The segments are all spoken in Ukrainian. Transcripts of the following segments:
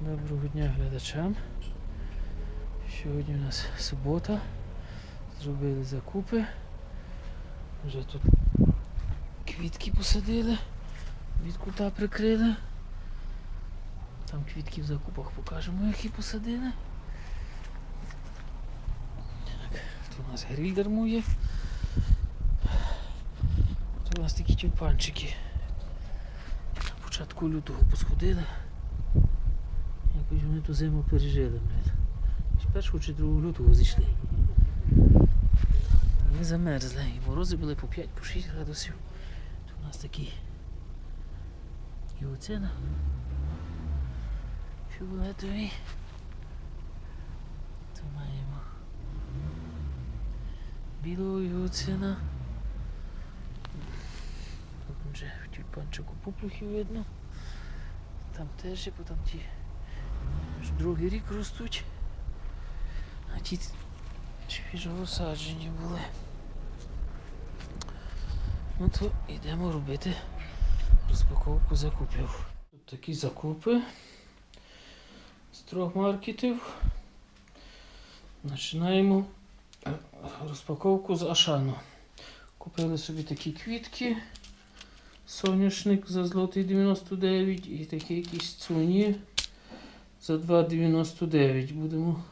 Доброго дня глядачам. Сьогодні у нас субота. Зробили закупи. Вже тут квітки посадили, від кута прикрили. Там квітки в закупах покажемо, які посадили. Так, тут у нас гриль дармує. Тут у нас такі тюльпанчики. На початку лютого посходили. Вони ту зиму пережили, блін. З першого чи другого лютого зійшли. Не замерзли. І морози були по 5 по 6 градусів. Тут у нас такий гіоцина. Фіолетовий. Тут маємо білого гіоцина. Тут вже в тюльпанчику пуплухи видно. Там теж є, потім ті другий рік ростуть. А ті свіжого саджені були. Ну то йдемо робити розпаковку закупів. Тут такі закупи з трьох маркетів. Починаємо е, розпаковку з Ашану. Купили собі такі квітки. Соняшник за злотий 99 і такі якісь цуні за 2,99 будемо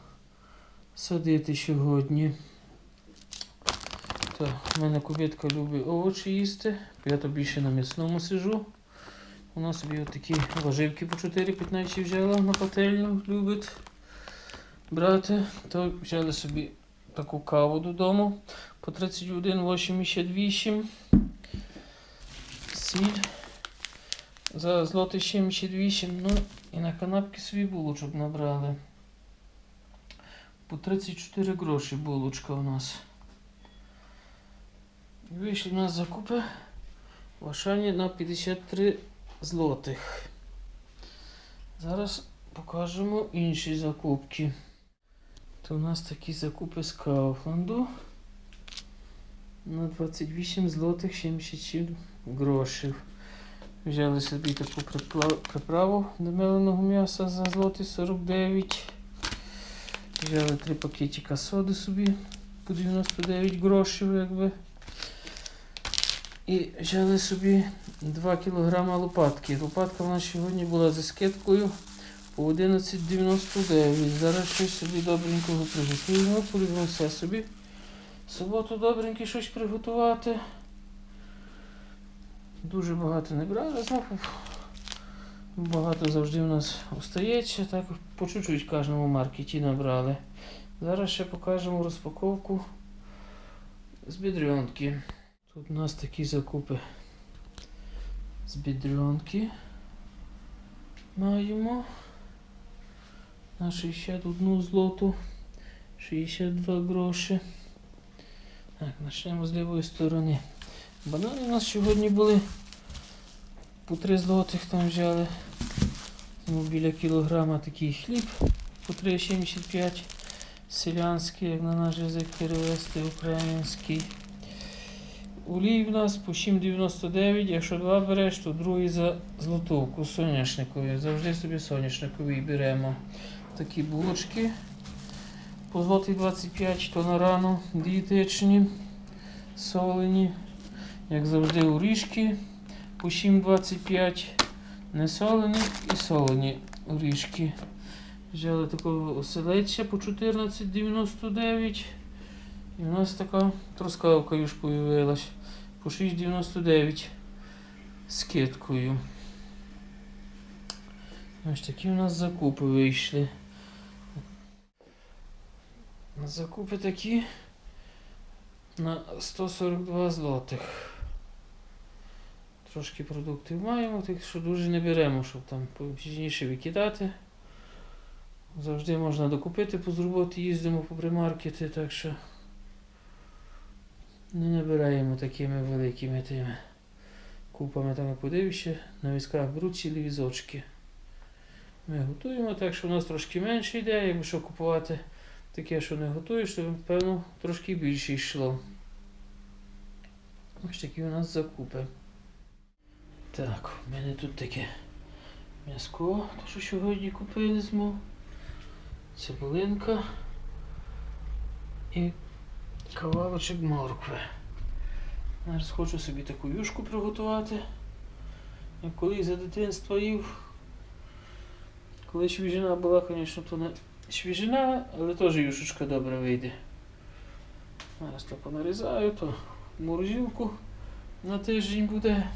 садити сьогодні. Так, у мене кубітка любить овочі їсти, я то більше на м'ясному сижу. Вона собі такі важивки по 4,15 взяла на пательню, любить брати. То взяли собі таку каву додому по 31,88. Сіль за злотий 78. Ну і на канапки собі булочок набрали. По 34 гроші булочка у нас. Вийшли в нас закупи в Ашані на 53 злотих. Зараз покажемо інші закупки. То у нас такі закупи з Кауфланду на 28 злотих 77 грошів. Взяли собі таку приправу до м'яса за злотий 49. Взяли три пакетика соди собі по 99 грошів, якби. І взяли собі 2 кг лопатки. Лопатка в нас сьогодні була зі скидкою по 11,99. Зараз щось собі добренького приготуємо. Полюбимо собі. Суботу добреньке щось приготувати. Дуже багато не брали, знову багато завжди в нас остається, так по чуть-чуть в кожному маркеті набрали. Зараз ще покажемо розпаковку з бідрюнки. Тут у нас такі закупи з бідрюнки. Маємо на 61 злоту 62 гроші. Так, почнемо з лівої сторони. Банани у нас сьогодні були по 3 злотих там взяли. Ну, біля кілограма такий хліб по 3,75 селянський, як на наш язик перевести український. Олій в нас по 7,99, якщо два береш, то другий за злотовку соняшникові. Завжди собі соняшниковий беремо. Такі булочки по злотий 25, то на рану дієтичні, солені. Як завжди, орішки по 7,25. Не солені і солені орішки. Взяли такого оселедця по 14,99. І у нас така трускавка ж появилась по 6,99 скидкою. Ось такі у нас закупи вийшли. Закупи такі на 142 злотих. Трошки продуктів маємо, так що дуже не беремо, щоб там пізніше викидати. Завжди можна докупити, по роботи їздимо по примаркети, так що не набираємо такими великими тими купами там як подивишся, на візках беруть цілі візочки. Ми готуємо так, що у нас трошки менше йде, якби що купувати таке, що не готуєш, то певно трошки більше йшло. Ось такі у нас закупи. Так, у мене тут таке М'яско, що сьогодні купили змов. Цибулинка і кавалочок моркви. Зараз хочу собі таку юшку приготувати. Як колись за дитинства їв. Коли свіжина була, звісно, то не свіжина, але теж юшечка добре вийде. Зараз то понарізаю, то морозилку на тиждень буде.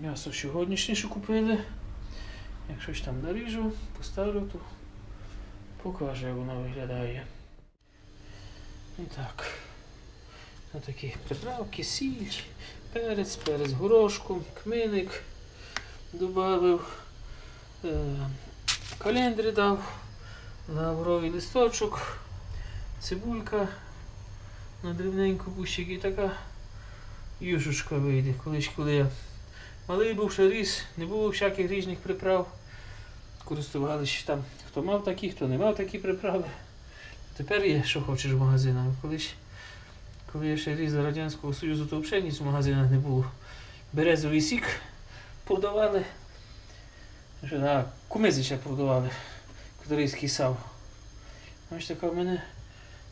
М'ясо сьогоднішнє що купили. Як щось там наріжу, поставлю, то покажу, як воно виглядає. І так. Ось такі приправки, сіль, перець, перець горошком, кминик додав, е, календри дав, лавровий листочок, цибулька на дрібненьку кущик і така юшечка вийде. Колись, коли я малий був ще ріс, не було всяких різних приправ. Користувалися там, хто мав такі, хто не мав такі приправи. Тепер є, що хочеш в магазинах. Колись, коли я ще ріс за Радянського Союзу, то взагалі ніч в магазинах не було. Березовий сік продавали. Що, а, кумизи продавали. Катерийський сав. Ось така в мене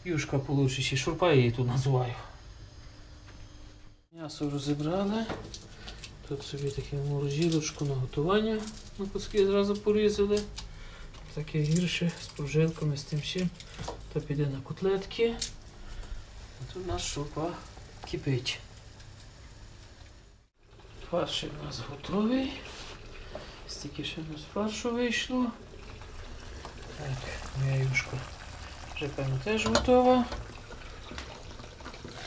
юшка получить, шурпа її тут називаю. М'ясо розібрали. Тут собі таке морозилочку на готування на куски зразу порізали. Таке гірше з прожилками, з тим всім. То піде на котлетки. Тут у нас шурпа кипить. Фарш у нас готовий. Стільки ще у нас фаршу вийшло. Так, моя юшка вже певно теж готова.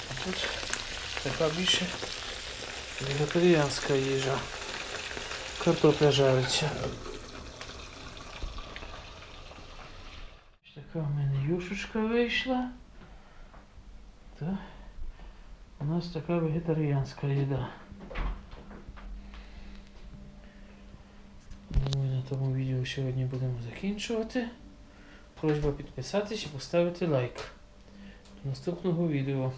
А тут така більше вегетаріанська їжа. Картопля жариться. Така в мене юшечка вийшла. Та у нас така вегетаріанська їда. Думаю, на тому відео сьогодні будемо закінчувати. Просьба підписатись і поставити лайк. До наступного відео.